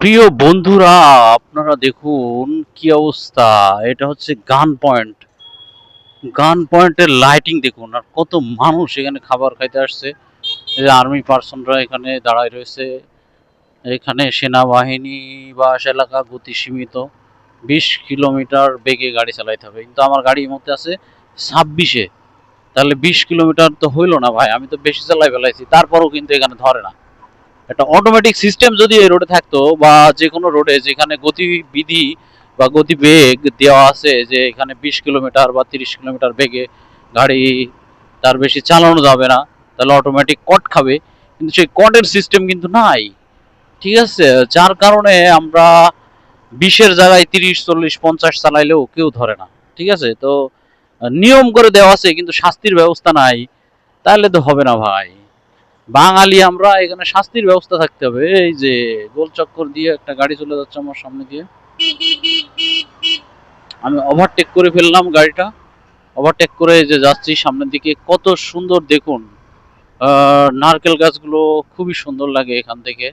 প্রিয় বন্ধুরা, আপনারা দেখুন কি অবস্থা। এটা হচ্ছে গান পয়েন্ট। গান পয়েন্টের লাইটিং দেখুন, আর কত মানুষ এখানে খাবার খাইতে আসছে। আর্মি পার্সনরা এখানে দাঁড়ায় রয়েছে। এখানে সেনাবাহিনী, বাস এলাকা গতি সীমিত। বিশ কিলোমিটার বেগে গাড়ি চালাইতে হবে। কিন্তু আমার গাড়ির মধ্যে আছে ছাব্বিশে। তাহলে বিশ কিলোমিটার তো হইল না ভাই, আমি তো বেশি চালাই ফেলাইছি, তারপরেও কিন্তু এখানে ধরে না। একটা অটোমেটিক সিস্টেম যদি এই রোডে থাকতো বা যে কোনো রোডে যেখানে গতিবিধি বা গতিবেগ দেওয়া আছে যে এখানে বিশ কিলোমিটার বা তিরিশ কিলোমিটার বেগে গাড়ি তার বেশি চালানো যাবে না, তাহলে অটোমেটিক কট খাবে। কিন্তু সেই কটের সিস্টেম কিন্তু নাই। ঠিক আছে? যার কারণে আমরা বিশের জায়গায় তিরিশ, চল্লিশ, পঞ্চাশ চালাইলেও কেউ ধরে না। ঠিক আছে? তো নিয়ম করে দেওয়া আছে, কিন্তু শাস্তির ব্যবস্থা নাই। তাহলে তো হবে না ভাই। বাঙালি, আমরা এখানে শাস্তির ব্যবস্থা থাকতে হবে। এই যে গোল চক্কর দিয়ে একটা গাড়ি চলে যাচ্ছে আমার সামনে দিয়ে। আমি ওভারটেক করে ফেললাম গাড়িটা। ওভারটেক করে যে যাচ্ছি সামনের দিকে। কত সুন্দর দেখুন। নারকেল গাছগুলো খুবই সুন্দর লাগে এখান থেকে।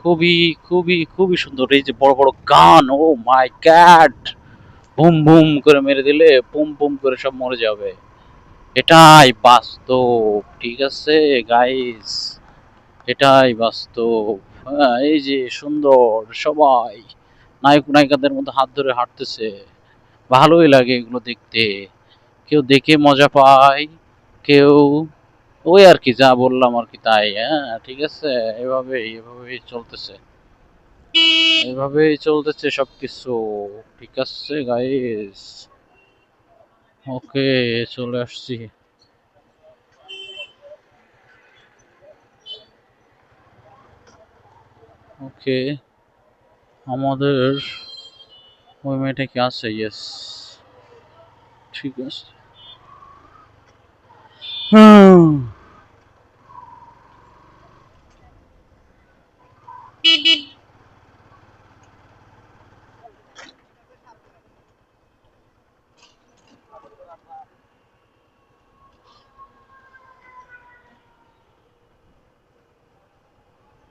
খুবই খুবই খুবই সুন্দর। এই যে বড় বড় গান, oh my cat boom boom করে মেরে দিলে পুম পুম করে সব মরে যাবে। এটাই বাস্তব, ঠিক আছে গাইস এটাই বাস্তব। হ্যাঁ এই যে সুন্দর সবাই নায়ক, নায়িকাদের মধ্যে হাত ধরে হাঁটতেছে। ভালোই লাগে এগুলো দেখতে। কেউ দেখে মজা পায়, কেউ ওই আর কি, যা বললাম আর কি তাই হ্যাঁ ঠিক আছে? এভাবেই এভাবেই চলতেছে। এভাবেই চলতেছে সবকিছু, ঠিক আছে গাইস ওকে চলে আসছি। ওকে আমাদের ওই মেয়েটা কি আছে? ইয়েস ঠিক আছে। হুম।